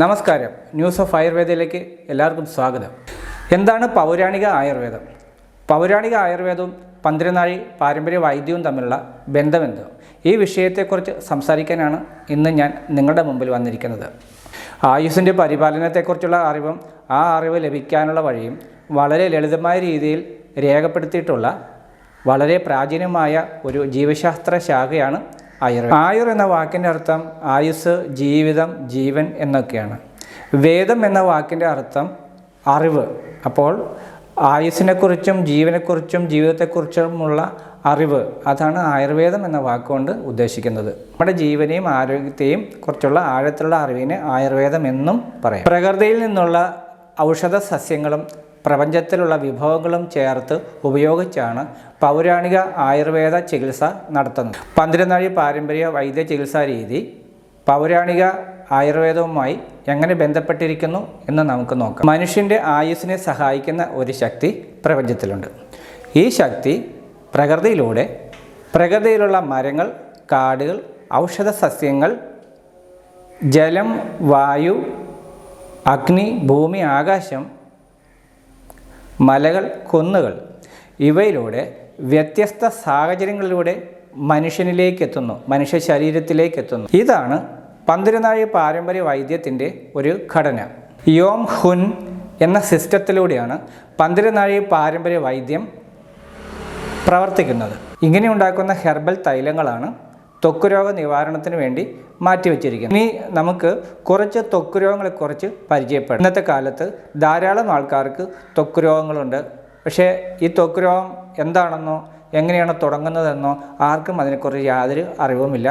നമസ്കാരം. News of ആയുർവേദയിലേക്ക് എല്ലാവർക്കും സ്വാഗതം. എന്താണ് പൗരാണിക ആയുർവേദം? പൗരാണിക ആയുർവേദവും പന്തിരനാഴി പാരമ്പര്യ വൈദ്യവും തമ്മിലുള്ള ബന്ധമെന്ത്? ഈ വിഷയത്തെക്കുറിച്ച് സംസാരിക്കാനാണ് ഇന്ന് ഞാൻ നിങ്ങളുടെ മുമ്പിൽ വന്നിരിക്കുന്നത്. ആയുസ്സിന്റെ പരിപാലനത്തെക്കുറിച്ചുള്ള അറിവും ആ അറിവ് ലഭിക്കാനുള്ള വഴിയും വളരെ ലളിതമായ രീതിയിൽ രേഖപ്പെടുത്തിയിട്ടുള്ള വളരെ പ്രാചീനമായ ഒരു ജീവശാസ്ത്ര ശാഖയാണ് ആയുർ. ആയുർ എന്ന വാക്കിന്റെ അർത്ഥം ആയുസ് ജീവിതം ജീവൻ എന്നൊക്കെയാണ്. വേദം എന്ന വാക്കിന്റെ അർത്ഥം അറിവ്. അപ്പോൾ ആയുസ്സിനെക്കുറിച്ചും ജീവനെക്കുറിച്ചും ജീവിതത്തെക്കുറിച്ചുമുള്ള അറിവ് അതാണ് ആയുർവേദം എന്ന വാക്കുകൊണ്ട് ഉദ്ദേശിക്കുന്നത്. നമ്മുടെ ജീവനെയും ആരോഗ്യത്തെയും കുറിച്ചുള്ള ആഴത്തിലുള്ള അറിവിനെ ആയുർവേദം എന്നും പറയാം. പ്രകൃതിയിൽ നിന്നുള്ള ഔഷധ സസ്യങ്ങളും പ്രപഞ്ചത്തിലുള്ള വിഭവങ്ങളും ചേർത്ത് ഉപയോഗിച്ചാണ് പൗരാണിക ആയുർവേദ ചികിത്സ നടത്തുന്നത്. പന്തിരനാഴി പാരമ്പര്യ വൈദ്യ ചികിത്സാ രീതി പൗരാണിക ആയുർവേദവുമായി എങ്ങനെ ബന്ധപ്പെട്ടിരിക്കുന്നു എന്ന് നമുക്ക് നോക്കാം. മനുഷ്യന്റെ ആയുസ്സിനെ സഹായിക്കുന്ന ഒരു ശക്തി പ്രപഞ്ചത്തിലുണ്ട്. ഈ ശക്തി പ്രകൃതിയിലൂടെ പ്രകൃതിയിലുള്ള മരങ്ങൾ കാടുകൾ ഔഷധ സസ്യങ്ങൾ ജലം വായു അഗ്നി ഭൂമി ആകാശം മലകൾ കുന്നുകൾ. ഇവയിലൂടെ വ്യത്യസ്ത സാഹചര്യങ്ങളിലൂടെ മനുഷ്യനിലേക്ക് എത്തുന്നു മനുഷ്യ ശരീരത്തിലേക്ക് എത്തുന്നു ഇതാണ് പന്തിരുനാഴി പാരമ്പര്യ വൈദ്യത്തിന്റെ ഒരു ഘടന. യോം ഹുൻ എന്ന സിസ്റ്റത്തിലൂടെയാണ് പന്തിരുനാഴി പാരമ്പര്യ വൈദ്യം പ്രവർത്തിക്കുന്നത്. ഇങ്ങനെ ഉണ്ടാക്കുന്ന ഹെർബൽ തൈലങ്ങളാണ് ത്വക്ക് രോഗ നിവാരണത്തിന് വേണ്ടി മാറ്റിവെച്ചിരിക്കുന്നു. ഇനി നമുക്ക് കുറച്ച് ത്വക്ക് രോഗങ്ങളെക്കുറിച്ച് പരിചയപ്പെടാം. ഇന്നത്തെ കാലത്ത് ധാരാളം ആൾക്കാർക്ക് ത്വക്ക് രോഗങ്ങളുണ്ട് പക്ഷേ ഈ ത്വക്ക് രോഗം എന്താണെന്നോ എങ്ങനെയാണ് തുടങ്ങുന്നതെന്നോ ആർക്കും അതിനെക്കുറിച്ച് യാതൊരു അറിവുമില്ല.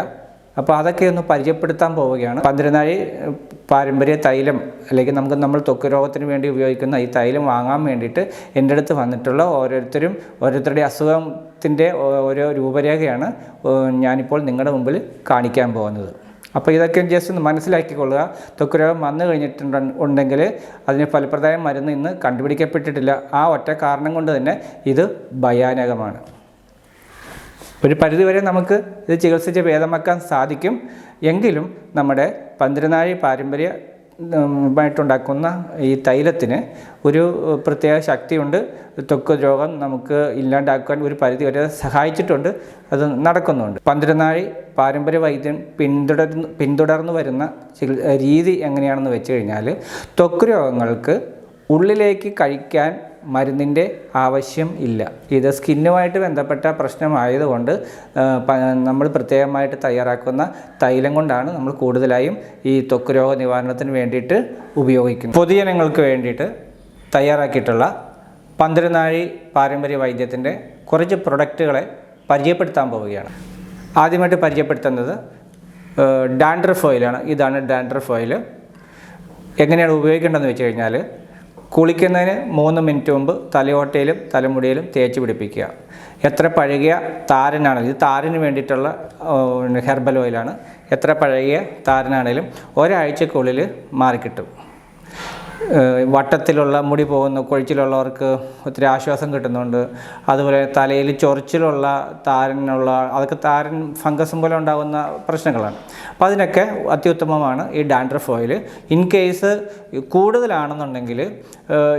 അപ്പോൾ അതൊക്കെ ഒന്ന് പരിചയപ്പെടുത്താൻ പോവുകയാണ്. പന്തിരുനാഴി ഏഹ്, പാരമ്പര്യ തൈലം അല്ലെങ്കിൽ നമുക്ക് നമ്മൾ ത്വക്ക് രോഗത്തിന് വേണ്ടി ഉപയോഗിക്കുന്ന ഈ തൈലം വാങ്ങാൻ വേണ്ടിയിട്ട് എന്റെ അടുത്ത് വന്നിട്ടുള്ള ഓരോരുത്തരും ഓരോരുത്തരുടെ അസുഖത്തിന്റെ ഓരോ രൂപരേഖയാണ് ഞാനിപ്പോൾ നിങ്ങളുടെ മുമ്പിൽ കാണിക്കാൻ പോകുന്നത്. അപ്പോൾ ഇതൊക്കെ ജസ്റ്റ് ഒന്ന് മനസ്സിലാക്കിക്കൊള്ളുക. ത്വക്ക് രോഗം വന്നു കഴിഞ്ഞിട്ടുണ്ട് ഉണ്ടെങ്കിൽ അതിന് ഫലപ്രദമായ മരുന്ന് ഇന്ന് കണ്ടുപിടിക്കപ്പെട്ടിട്ടില്ല. ആ ഒറ്റ കാരണം കൊണ്ട് തന്നെ ഇത് ഭയാനകമാണ്. ഒരു പരിധിവരെ നമുക്ക് ഇത് ചികിത്സിച്ച് ഭേദമാക്കാൻ സാധിക്കും. എങ്കിലും നമ്മുടെ പന്തിരനാഴി പാരമ്പര്യ മായിട്ടുണ്ടാക്കുന്ന ഈ തൈലത്തിന് ഒരു പ്രത്യേക ശക്തിയുണ്ട്. ത്വക്ക് രോഗം നമുക്ക് ഇല്ലാണ്ടാക്കാൻ ഒരു പരിധി വരെ സഹായിച്ചിട്ടുണ്ട്. അത് നടക്കുന്നുണ്ട്. പന്തിരുനാഴി പാരമ്പര്യ വൈദ്യം പിന്തുടർന്ന് പിന്തുടർന്നു വരുന്ന രീതി എങ്ങനെയാണെന്ന് വെച്ച് കഴിഞ്ഞാൽ ത്വക്ക് രോഗങ്ങൾക്ക് ഉള്ളിലേക്ക് കഴിക്കാൻ മരുന്നിന്റെ ആവശ്യം ഇല്ല. ഇത് സ്കിന്നുമായിട്ട് ബന്ധപ്പെട്ട പ്രശ്നമായതുകൊണ്ട് നമ്മൾ പ്രത്യേകമായിട്ട് തയ്യാറാക്കുന്ന തൈലം കൊണ്ടാണ് നമ്മൾ കൂടുതലായും ഈ ത്വക്ക് രോഗ നിവാരണത്തിന് വേണ്ടിയിട്ട് ഉപയോഗിക്കുന്നത്. പൊതുജനങ്ങൾക്ക് വേണ്ടിയിട്ട് തയ്യാറാക്കിയിട്ടുള്ള പന്തിരുനാഴി പാരമ്പര്യ വൈദ്യത്തിന്റെ കുറച്ച് പ്രൊഡക്റ്റുകളെ പരിചയപ്പെടുത്താൻ പോവുകയാണ്. ആദ്യമായിട്ട് പരിചയപ്പെടുത്തുന്നത് ഡാൻഡ്രഫ് ഓയിലാണ്. ഇതാണ് ഡാൻഡ്രഫ് ഓയിൽ. എങ്ങനെയാണ് ഉപയോഗിക്കേണ്ടതെന്ന് വെച്ച് കഴിഞ്ഞാൽ കുളിക്കുന്നതിന് മൂന്ന് മിനിറ്റ് മുമ്പ് തലയോട്ടയിലും തലമുടിയിലും തേച്ച് പിടിപ്പിക്കുക. എത്ര പഴകിയ താരനാണെങ്കിലും ഇത് താരന് വേണ്ടിയിട്ടുള്ള ഹെർബൽ ഓയിലാണ്. എത്ര പഴകിയ താരനാണെങ്കിലും ഒരാഴ്ചക്കുള്ളിൽ മാറിക്കിട്ടും. വട്ടത്തിലുള്ള മുടി പോകുന്ന കൊഴിച്ചിലുള്ളവർക്ക് ഒത്തിരി ആശ്വാസം കിട്ടുന്നുണ്ട്. അതുപോലെ തലയിൽ ചൊറിച്ചിലുള്ള താരനുള്ള അതൊക്കെ താരൻ ഫംഗസും പോലെ ഉണ്ടാകുന്ന പ്രശ്നങ്ങളാണ്. അപ്പോൾ അതിനൊക്കെ അത്യുത്തമമാണ് ഈ ഡാൻഡ്രഫ് ഓയിൽ. ഇൻ കേസ് കൂടുതലാണെന്നുണ്ടെങ്കിൽ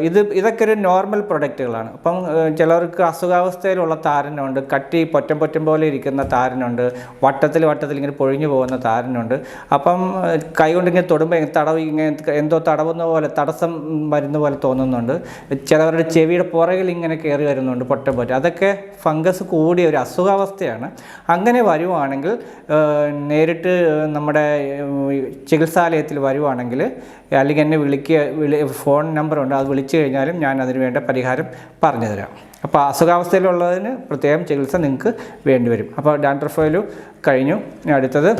ഇത് ഇതൊക്കെ ഒരു നോർമൽ പ്രൊഡക്റ്റുകളാണ്. അപ്പം ചിലർക്ക് അസുഖാവസ്ഥയിലുള്ള താരനുണ്ട് കട്ടി പൊറ്റം പൊറ്റം പോലെ ഇരിക്കുന്ന താരനുണ്ട് വട്ടത്തിൽ വട്ടത്തിൽ ഇങ്ങനെ പൊഴിഞ്ഞു പോകുന്ന താരനുണ്ട്. അപ്പം കൈ കൊണ്ട് ഇങ്ങനെ തൊടുമ്പോൾ തടവ് ഇങ്ങനെ എന്തോ തടവുന്ന പോലെ തടസ്സം വരുന്ന പോലെ തോന്നുന്നുണ്ട്. ചിലവരുടെ ചെവിയുടെ പുറകിൽ ഇങ്ങനെ കയറി വരുന്നുണ്ട് പൊട്ട പൊറ്റ അതൊക്കെ ഫംഗസ് കൂടിയ ഒരു അസുഖാവസ്ഥയാണ്. അങ്ങനെ വരുവാണെങ്കിൽ നേരിട്ട് നമ്മുടെ ചികിത്സാലയത്തിൽ വരുവാണെങ്കിൽ അല്ലെങ്കിൽ എന്നെ വിളിക്കുക വിളി ഫോൺ നമ്പറുണ്ട് അത് വിളിച്ചു കഴിഞ്ഞാലും ഞാൻ അതിന് വേണ്ട പരിഹാരം പറഞ്ഞു തരാം അപ്പോൾ അസുഖാവസ്ഥയിലുള്ളതിന് പ്രത്യേകം ചികിത്സ നിങ്ങൾക്ക് വേണ്ടിവരും അപ്പോൾ ഡാൻഡ്രഫ് ഓയിൽ കഴിഞ്ഞു. അടുത്തത്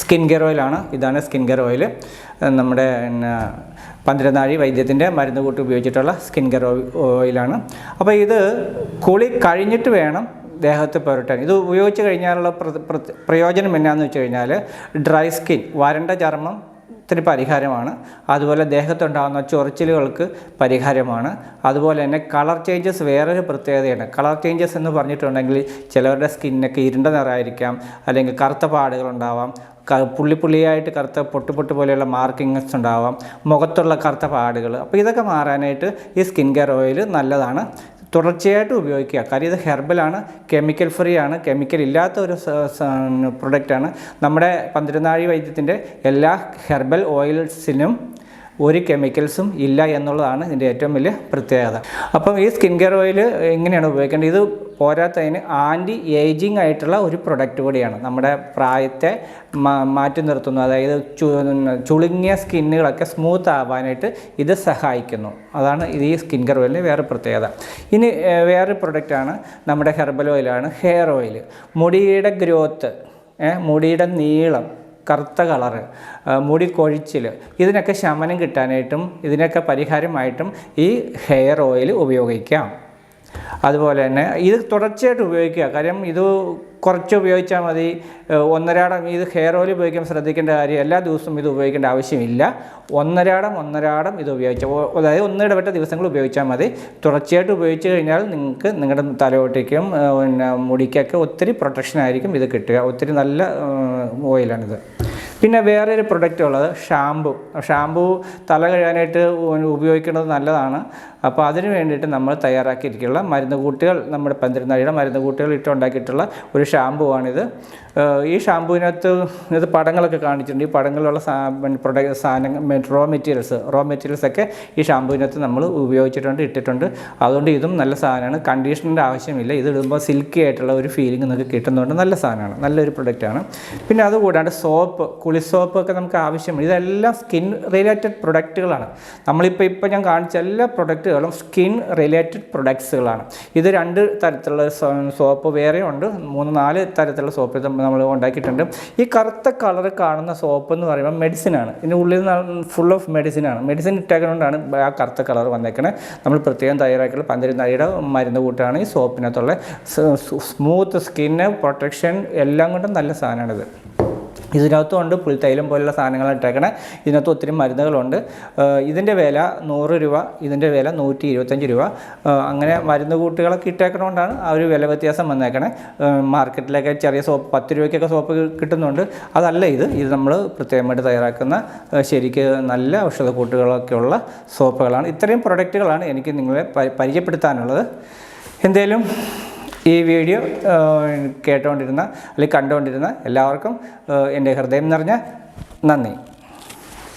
സ്കിൻ കെയർ ഓയിലാണ്. ഇതാണ് സ്കിൻ കെയർ ഓയിൽ. നമ്മുടെ പന്തിരനാഴി വൈദ്യത്തിന്റെ മരുന്ന് കൂട്ടി ഉപയോഗിച്ചിട്ടുള്ള സ്കിൻ കെയർ ഓയിലാണ്. അപ്പോൾ ഇത് കുളി കഴിഞ്ഞിട്ട് വേണം ദേഹത്ത് പുരട്ടാൻ. ഇത് ഉപയോഗിച്ച് കഴിഞ്ഞാലുള്ള പ്ര- പ്ര- പ്രയോജനം എന്നാന്ന് വെച്ച് കഴിഞ്ഞാൽ ഡ്രൈ സ്കിൻ വരണ്ട ചർമ്മം ത്തിന് പരിഹാരമാണ്. അതുപോലെ ദേഹത്തുണ്ടാകുന്ന ചൊറിച്ചിലുകൾക്ക് പരിഹാരമാണ്. അതുപോലെ തന്നെ കളർ ചേഞ്ചസ് വേറൊരു പ്രത്യേകതയാണ്. കളർ ചേഞ്ചസ് എന്ന് പറഞ്ഞിട്ടുണ്ടെങ്കിൽ ചിലവരുടെ സ്കിന്നൊക്കെ ഇരുണ്ട നിറമായിരിക്കാം. അല്ലെങ്കിൽ കറുത്ത പാടുകളുണ്ടാവാം. പുള്ളി പുള്ളിയായിട്ട് കറുത്ത പൊട്ട് പൊട്ട് പോലെയുള്ള മാർക്കിങ്സ് ഉണ്ടാവാം. മുഖത്തുള്ള കറുത്ത പാടുകൾ. അപ്പോൾ ഇതൊക്കെ മാറാനായിട്ട് ഈ സ്കിൻ കെയർ ഓയിൽ നല്ലതാണ്. തുടർച്ചയായിട്ട് ഉപയോഗിക്കുക. കാര്യം ഇത് ഹെർബലാണ് കെമിക്കൽ ഫ്രീ ആണ് കെമിക്കൽ ഇല്ലാത്ത ഒരു പ്രൊഡക്റ്റാണ് നമ്മുടെ പന്തിരുന്നാഴി വൈദ്യത്തിന്റെ എല്ലാ ഹെർബൽ ഓയിൽസിനും ഒരു കെമിക്കൽസും ഇല്ല എന്നുള്ളതാണ് ഇതിന്റെ ഏറ്റവും വലിയ പ്രത്യേകത. അപ്പം ഈ സ്കിൻ കെയർ ഓയിൽ എങ്ങനെയാണ് ഉപയോഗിക്കേണ്ടത്? ഇത് പോരാത്തതിന് ആന്റി ഏജിങ് ആയിട്ടുള്ള ഒരു പ്രൊഡക്റ്റ് കൂടിയാണ്. നമ്മുടെ പ്രായത്തെ മാറ്റി നിർത്തുന്നു. അതായത് ചുളുങ്ങിയ സ്കിന്നുകളൊക്കെ സ്മൂത്ത് ആവാനായിട്ട് ഇത് സഹായിക്കുന്നു. അതാണ് ഇത് ഈ സ്കിൻ കെയർ ഓയിലിന്റെ വേറെ പ്രത്യേകത. ഇനി വേറൊരു വേറെ പ്രൊഡക്റ്റാണ് നമ്മുടെ ഹെർബൽ ഓയിലാണ് ഹെയർ ഓയിൽ. മുടിയുടെ ഗ്രോത്ത് മുടിയുടെ നീളം കറുത്ത കളറ് മുടി കൊഴിച്ചിൽ ഇതിനൊക്കെ ശമനം കിട്ടാനായിട്ടും ഇതിനൊക്കെ പരിഹാരമായിട്ടും ഈ ഹെയർ ഓയിൽ ഉപയോഗിക്കാം. അതുപോലെ തന്നെ ഇത് തുടർച്ചയായിട്ട് ഉപയോഗിക്കുക. കാര്യം ഇത് കുറച്ച് ഉപയോഗിച്ചാൽ മതി. ഒന്നരാടം ഇത് ഹെയർ ഓയിൽ ഉപയോഗിക്കാൻ ശ്രദ്ധിക്കേണ്ട കാര്യം എല്ലാ ദിവസവും ഇത് ഉപയോഗിക്കേണ്ട ആവശ്യമില്ല. ഒന്നരാടം ഒന്നരാടം ഇത് ഉപയോഗിച്ചാൽ അതായത് ഒന്നിടവിട്ട ദിവസങ്ങൾ ഉപയോഗിച്ചാൽ മതി. തുടർച്ചയായിട്ട് ഉപയോഗിച്ച് കഴിഞ്ഞാൽ നിങ്ങൾക്ക് നിങ്ങളുടെ തലയോട്ടേക്കും പിന്നെ മുടിക്കൊക്കെ ഒത്തിരി പ്രൊട്ടക്ഷൻ ആയിരിക്കും ഇത് കിട്ടുക. ഒത്തിരി നല്ല ഓയിലാണിത്. പിന്നെ വേറെ ഒരു പ്രൊഡക്റ്റ് ഉള്ളത് ഷാമ്പു ഷാമ്പു തല കഴുകാനായിട്ട് ഉപയോഗിക്കുന്നത് നല്ലതാണ്. അപ്പോൾ അതിന് വേണ്ടിയിട്ട് നമ്മൾ തയ്യാറാക്കിയിരിക്കുന്ന മരുന്ന് കൂട്ടികൾ നമ്മുടെ പന്തിരുന്നാഴിയുടെ മരുന്ന് കൂട്ടികൾ ഇട്ട് ഉണ്ടാക്കിയിട്ടുള്ള ഒരു ഷാമ്പുവാണിത്. ഈ ഷാമ്പുവിനകത്ത് ഇത് പടങ്ങളൊക്കെ കാണിച്ചിട്ടുണ്ട്. ഈ പടങ്ങളിലുള്ള പ്രൊഡക്റ്റ് സാധനങ്ങൾ റോ മെറ്റീരിയൽസ് റോ മെറ്റീരിയൽസ് ഒക്കെ ഈ ഷാമ്പുവിനകത്ത് നമ്മൾ ഉപയോഗിച്ചിട്ടുണ്ട് ഇട്ടിട്ടുണ്ട്. അതുകൊണ്ട് ഇതും നല്ല സാധനമാണ്. കണ്ടീഷണറിന്റെ ആവശ്യമില്ല. ഇത് ഇടുമ്പോൾ സിൽക്കി ആയിട്ടുള്ള ഒരു ഫീലിംഗ് നിങ്ങൾക്ക് കിട്ടുന്നതുകൊണ്ട് നല്ല സാധനമാണ്. നല്ലൊരു പ്രൊഡക്റ്റാണ് പിന്നെ അതുകൂടാണ്ട് സോപ്പ് കുളി സോപ്പ് ഒക്കെ നമുക്ക് ആവശ്യമുണ്ട് ഇതെല്ലാം സ്കിൻ റിലേറ്റഡ് പ്രൊഡക്റ്റുകളാണ് നമ്മളിപ്പോൾ ഇപ്പോൾ ഞാൻ കാണിച്ച എല്ലാ പ്രൊഡക്റ്റുകളും സ്കിൻ റിലേറ്റഡ് പ്രൊഡക്ട്സുകളാണ്. ഇത് രണ്ട് തരത്തിലുള്ള സോപ്പ് വേറെ ഉണ്ട്. മൂന്ന് നാല് തരത്തിലുള്ള സോപ്പ് നമ്മൾ ഉണ്ടാക്കിയിട്ടുണ്ട്. ഈ കറുത്ത കളർ കാണുന്ന സോപ്പ് എന്ന് പറയുമ്പോൾ മെഡിസിനാണ് ഇതിന്റെ ഉള്ളിൽ ഫുൾ ഓഫ് മെഡിസിനാണ് മെഡിസിൻ ഇട്ടേക്കുന്നതുകൊണ്ടാണ് ആ കറുത്ത കളർ വന്നേക്കണേ. നമ്മൾ പ്രത്യേകം തയ്യാറാക്കിയുള്ള പന്തിരുന്നാഴിയുടെ മരുന്ന് കൂട്ടാണ് ഈ സോപ്പിനകത്തുള്ള സ്മൂത്ത് സ്കിന്ന് പ്രൊട്ടക്ഷൻ എല്ലാം കൊണ്ടും നല്ല സാധനമാണിത്. ഇതിനകത്തും ഉണ്ട് പുൽത്തൈലം പോലുള്ള സാധനങ്ങൾ ഇട്ടേക്കണേ. ഇതിനകത്ത് ഒത്തിരി മരുന്നുകളുണ്ട്. ഇതിന്റെ വില നൂറ് രൂപ ഇതിന്റെ വില നൂറ്റി ഇരുപത്തഞ്ച് രൂപ. അങ്ങനെ മരുന്ന് കൂട്ടുകളൊക്കെ ഇട്ടേക്കണോണ്ടാണ് ആ ഒരു വില വ്യത്യാസം വന്നേക്കണേ. മാർക്കറ്റിലൊക്കെ ചെറിയ സോപ്പ് പത്ത് രൂപയ്ക്കൊക്കെ സോപ്പ് കിട്ടുന്നുണ്ട്. അതല്ല ഇത്. ഇത് നമ്മൾ പ്രത്യേകമായിട്ട് തയ്യാറാക്കുന്ന ശരിക്ക് നല്ല ഔഷധ കൂട്ടുകളൊക്കെയുള്ള സോപ്പുകളാണ്. ഇത്രയും പ്രൊഡക്റ്റുകളാണ് എനിക്ക് നിങ്ങളെ പരിചയപ്പെടുത്താനുള്ളത്. എന്തേലും ഈ വീഡിയോ കേട്ടുകൊണ്ടിരുന്ന അല്ലെങ്കിൽ കണ്ടുകൊണ്ടിരുന്ന എല്ലാവർക്കും എന്റെ ഹൃദയം നിറഞ്ഞ നന്ദി.